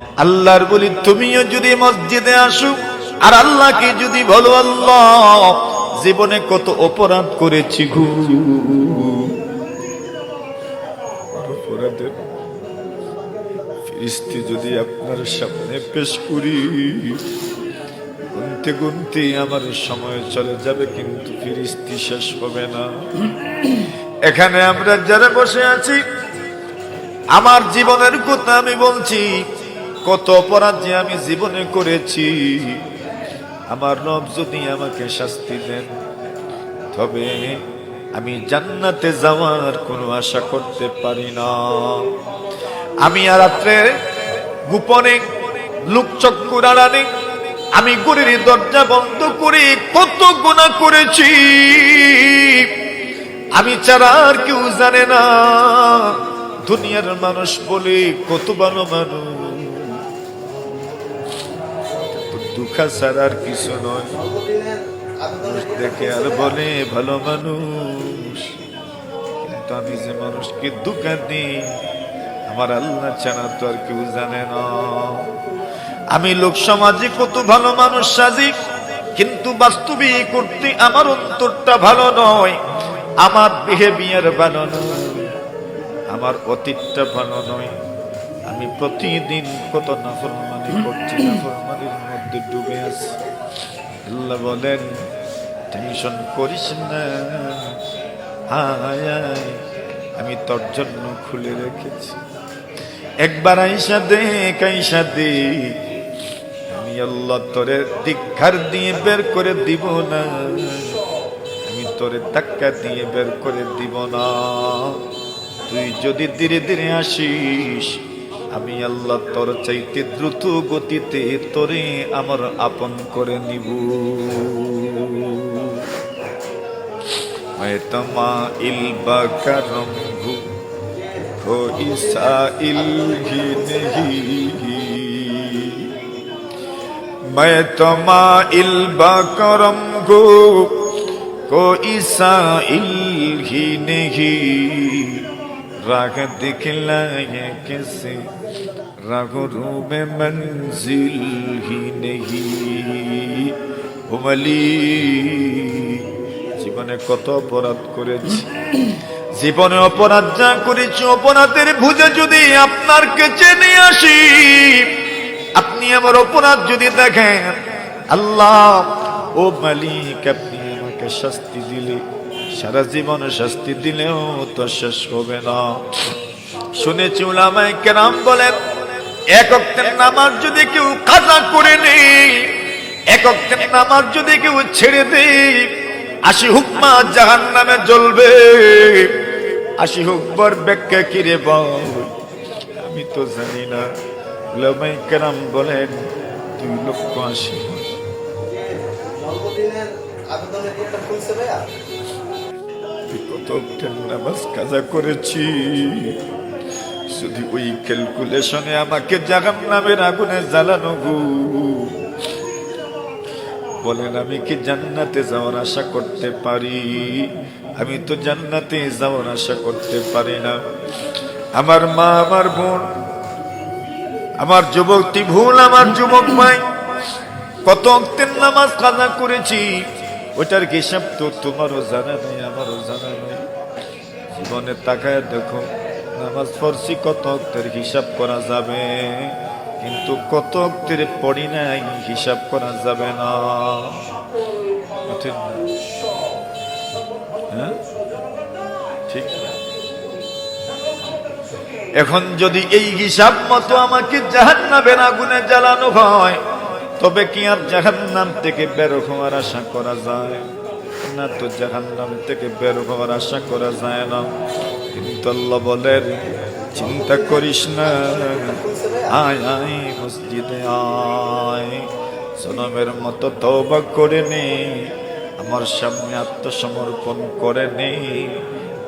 আল্লাহর বলি, তুমিও যদি মসজিদে আসো, আর আল্লাহকে যদি বলো, আল্লাহ, জীবনে কত অপরাধ করেছি অপরাধের ফিরিস্তি যদি আপনার সামনে পেশ করি, গুনতে গুনতে আমার সময় চলে যাবে, কিন্তু ফিরিস্তি শেষ হবে না। এখানে আমরা যারা বসে আছি, আমার জীবনের কথা আমি বলছি কত অপরাধ যে আমি জীবনে করেছি। আমার রব যদি আমাকে শাস্তি দেন, তবে আমি জান্নাতে যাওয়ার কোনো আশা করতে পারি না। আমি আর রাত্রে গোপনে লুকচক্কুর আড়ানে আমি গুরির দরজা বন্ধ করে কত গুণা করেছি। আমি ছাড়া আর কেউ জানে না, দুনিয়ার মানুষ বলে কত ভালো মানুষ দুঃখা ছাড়া আর কিছু নয়। দেখে আর বলে, ভালো মানুষ। কিন্তু আমি যে মানুষকে দুঃখা দিই আমার আল্লাহ ছাড়া তো আর কেউ জানে না। আমি লোক সমাজে কত ভালো মানুষ সাজি, কিন্তু বাস্তবিক করতে আমার অন্তরটা ভালো নয়, আমার বিহেভিয়ার ভালো নয়, আমার অতীতটা ভালো নয়। আমি প্রতিদিন কত নাফরমানি করছি নাফরমানির মধ্যে ডুবে আছি। আল্লাহ বলেন, টেনশন করিস না। হায় আমি তোর জন্য খুলে রেখেছি। একবার আইসা দে কাইসা দে আমি আল্লাহ তোরে দীক্ষার দিয়ে বের করে দিব না। আমি তোরে ধাক্কা দিয়ে বের করে দিব না। তুই যদি ধীরে ধীরে আসিস আমি আল্লাহ তোর চাইতে দ্রুত গতিতে তোরে আমার আপন করে নিব मैं तमाइल बकरम हूँ कोई साइल भी नहीं मैं तमाइल बकरम हूँ कोई साइल ही नहीं राग दिखलाए कैसे राग रू में मंजिल ही नहीं उमली জীবনে কত অপরাধ করেছি জীবনে অপরাধ যা করেছি অপরাধের ভুজে যদি আপনার কাছে নিয়ে আসি আপনি আমার অপরাধ যদি দেখেন আল্লাহ ও মালিক আপনি আমাকে শাস্তি দিলে সারা জীবন শাস্তি দিলেও তো শেষ হবে না শুনেছি উলামায়ে কেরাম বলেন এক নামাজ যদি কেউ কাজা করে নেই, এক নামাজ যদি কেউ ছেড়ে দেয় আশি হুকমা জাহান নামে জ্বলবে। আশি হুকবর ব্যাখ্যা কিরে বল? আমি তো জানি না। উলামায়ে কেরাম বলেন, দুই লক্ষ ভাইয়া কত নামাজ কাজা করেছি। যদি ওই ক্যালকুলেশনে আমাকে জাহান নামের আগুনে জ্বালানো গু। বলেন, আমি কি জান্নাতে যাওয়ার আশা করতে পারি? আমি তো জান্নাতে যাওয়ার আশা করতে পারি না। আমার মা, আমার বোন, আমার যুবকটি ভুল, আমার যুবক ভাই, কত অক্তের নামাজ কাজা করেছি, ওটার হিসাব তো তোমারও জানা নেই, আমারও জানা নেই। জীবনে তাকায় দেখো নামাজ পড়ছি কত অক্তের হিসাব করা যাবে? কিন্তু কত অক্তের পড়ি নাই, হিসাব করা যাবে না। হ্যাঁ? ঠিক? এখন যদি এই হিসাব মতো আমাকে জাহান নামের আগুনে জ্বালানো হয়, তবে কি আর জাহান নাম থেকে বের হওয়ার আশা করা যায়? না তো জাহান নাম থেকে বের হওয়ার আশা করা যায় না। কিন্তু আল্লাহ বলেন, চিন্তা করিস না, আয় আয়, মসজিদে আয়। সনমের মতো তওবা করে নে, আমার সামনে আত্মসমর্পণ করে নে,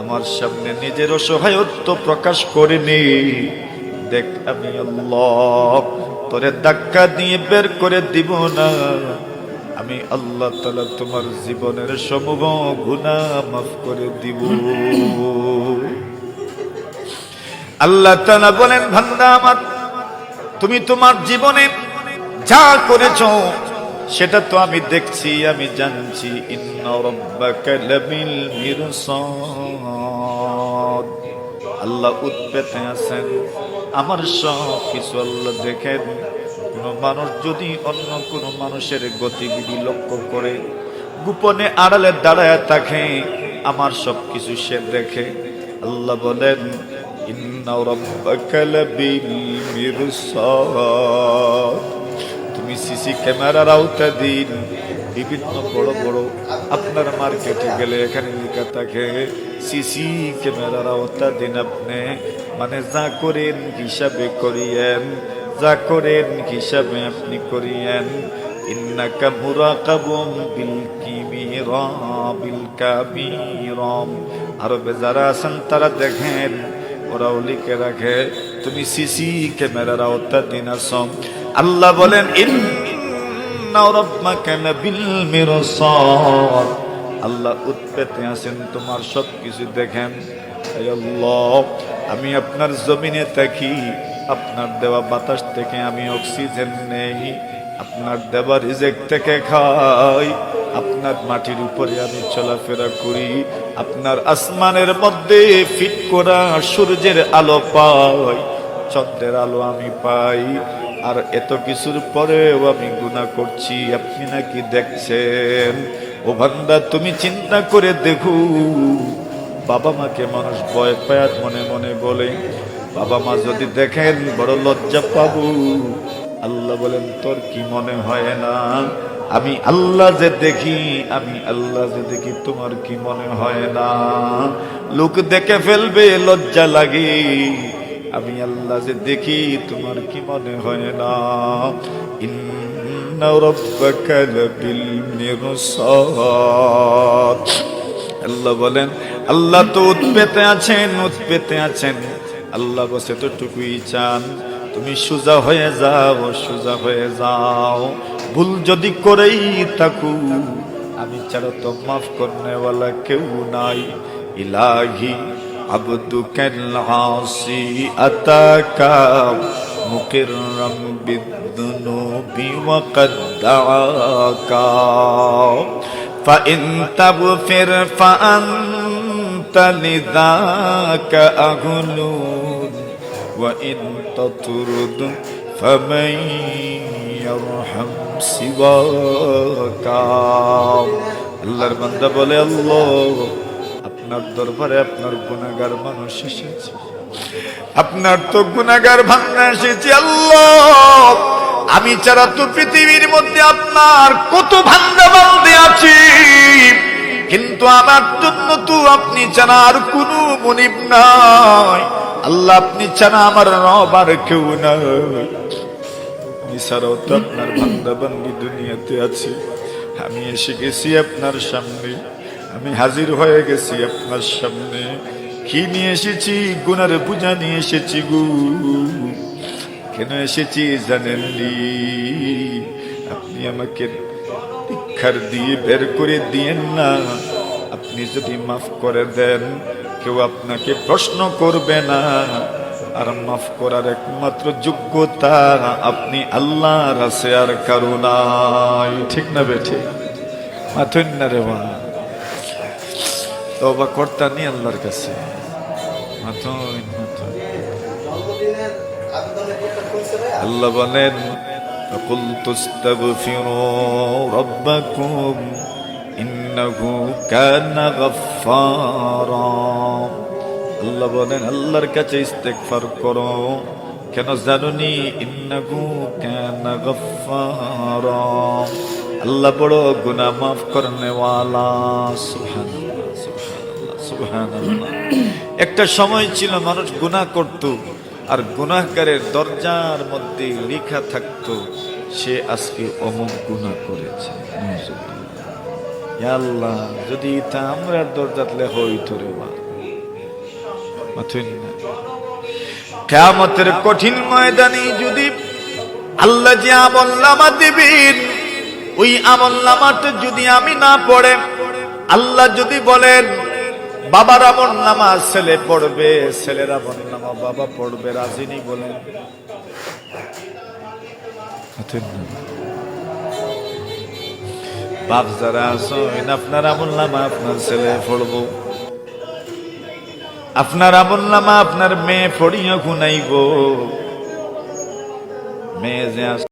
আমার সামনে নিজের অসহায়ত্ব প্রকাশ করে নে। দেখ আমি আল্লাহ, তোরে ধাক্কা দিয়ে বের করে দিব না আমি আল্লাহ তালা তোমার জীবনের সমূহ গুণা মাফ করে দিব। আল্লাহ তালা বলেন ভান্দা আমার, তুমি তোমার জীবনে যা করেছ, সেটা তো আমি দেখছি, আমি জানছি। আল্লাহ উৎপেতে আছেন, আমার সব কিছু আল্লাহ দেখেন। কোন মানুষ যদি অন্য কোন মানুষের গতিবিধি লক্ষ্য করে, গোপনে আড়ালে দাঁড়ায় থাকে, আমার সব কিছু সে দেখে। আল্লাহ বলেন তুমি সিসি ক্যামেরার আওতা দিন বিভিন্ন বড় বড় আপনার মার্কেটে গেলে এখানে লেখা থাকে, সিসি ক্যামেরার আওতা দিন আপনি মানে যা করেন হিসাবে করিয়েন। যা করেন, হিসাবে আপনি করিয়েন। ইন্নাকা মুরাকাবুম বিল কিমিরা বিল কাবিরাম। আরবে যারা আছেন, তারা দেখেন, ওরাও লিখে রাখে, তুমি সিসি ক্যামেরার আওতা দিন আসম আল্লাহ বলেন আল্লাহ উৎপেতে আছেন, তোমার সব কিছু দেখেন আমি আপনার জমিনে থাকি আপনার দেওয়া বাতাস থেকে আমি অক্সিজেন নেই। আপনার দেওয়া রিজেক থেকে খাই। আপনার মাটির উপরে আমি চলাফেরা করি। আপনার আসমানের মধ্যে ফিট করা সূর্যের আলো পাই। চন্দ্রের আলো আমি পাই। আর এত কিছুর পরেও আমি গুণা করছি। আপনি নাকি দেখছেন? ও ভান্দা তুমি চিন্তা করে দেখু। বাবা মাকে মানুষ ভয় পায় মনে মনে বলে বাবা মা যদি দেখেন বড় লজ্জা পাবো। আল্লাহ বলেন, তোর কি মনে হয় না? আমি আল্লাহ যে দেখি, আমি আল্লাহ যে দেখি, তোমার কি মনে হয় না? লোক দেখে ফেলবে, লজ্জা লাগে। আমি আল্লাহ যে দেখি, তোমার কি মনে হয় না? আল্লাহ বলেন, আল্লাহ তো উৎপেতে আছেন উৎপেতে আছেন। আল্লাহ বসে তো টুকুই চান তুমি সোজা হয়ে যাও সোজা হয়ে যাও ভুল যদি করেই থাকু আমি ছাড়া তো মাফ করনেওয়ালা কেউ নাই ইলাহি আবদুকাল আসি আতাকা মুকিররাম বিদ্দুনুবি ওয়াকাদ দাআকা فإن تغفر فأنت لذاك أهل وإن تطرد فمن يرحم سواك আল্লাহর বান্দা বলে আল্লাহ আপনার দরবারে আপনার গুনাহগার মানুষ এসেছে আপনার তো গুনাহগার ভান্না এসেছে আল্লাহ আমি ছাড়া তো পৃথিবীর মধ্যে আপনার কত ভান্ডা বান্ধে আছি কিন্তু আমার জন্য তো আপনি ছাড়া আর কোন মনিব নাই। আল্লাহ আপনি ছাড়া আমার রব আর কেউ নাই। তো আপনার ভান্ডা বান্দি দুনিয়াতে আছে। আমি এসে গেছি আপনার সামনে। আমি হাজির হয়ে গেছি আপনার সামনে। কি নিয়ে এসেছি? গুনার পূজা নিয়ে এসেছি গু। কেন এসেছি জানেননি আপনি আমাকে দিয়ে বের করে দিয়েন না। আপনি যদি মাফ করে দেন কেউ আপনাকে প্রশ্ন করবে না আর মাফ করার একমাত্র যোগ্যতা আপনি আল্লাহর আছে আর কারো নাই ঠিক না বেঠে মাথুন না রে মা তবা কর্তা নি আল্লাহর কাছে মাথুন মাথুন জন্মদিনের আবেদনের ইয়েটা খুলছে ভাইয়া আল্লাহ বলেন فقلت استغفروا ربكم إنه كان غفارا আল্লাহ বলেন আল্লাহর কাছে ইস্তেগফার করো কেন জানুনি ইন্নাহু কানা গফফারা আল্লাহ বড় গুনাহ মাফ করনে ওয়ালা সুবহানাল্লাহ সুবহানাল্লাহ সুবহানাল্লাহ একটা সময় ছিল মানুষ গুনাহ করত আর গুনাহগারের দরজার মধ্যে লেখা থাকতো সে আজকে অমুক গুনাহ করেছে নাউজুবিল্লাহ। ইয়া আল্লাহ, যদি তা আমরা দরজাত লেখা হইতো রে বা। কেয়ামতের কঠিন ময়দানে যদি আল্লাহ যে আমল নামা দিবেন, ওই আমল নামাটা যদি আমি না পড়ে, আল্লাহ যদি বলেন, বাবার আমল নামা ছেলে পড়বে, ছেলের আমল নামা বাবা পড়বে রাজিনী বলেন। বাপ যারা আছেন আপনার আমল নামা আপনার ছেলে ফড়ব আপনার আমল নামা আপনার মেয়ে পড়িয়া গুনাইব মেয়ে যে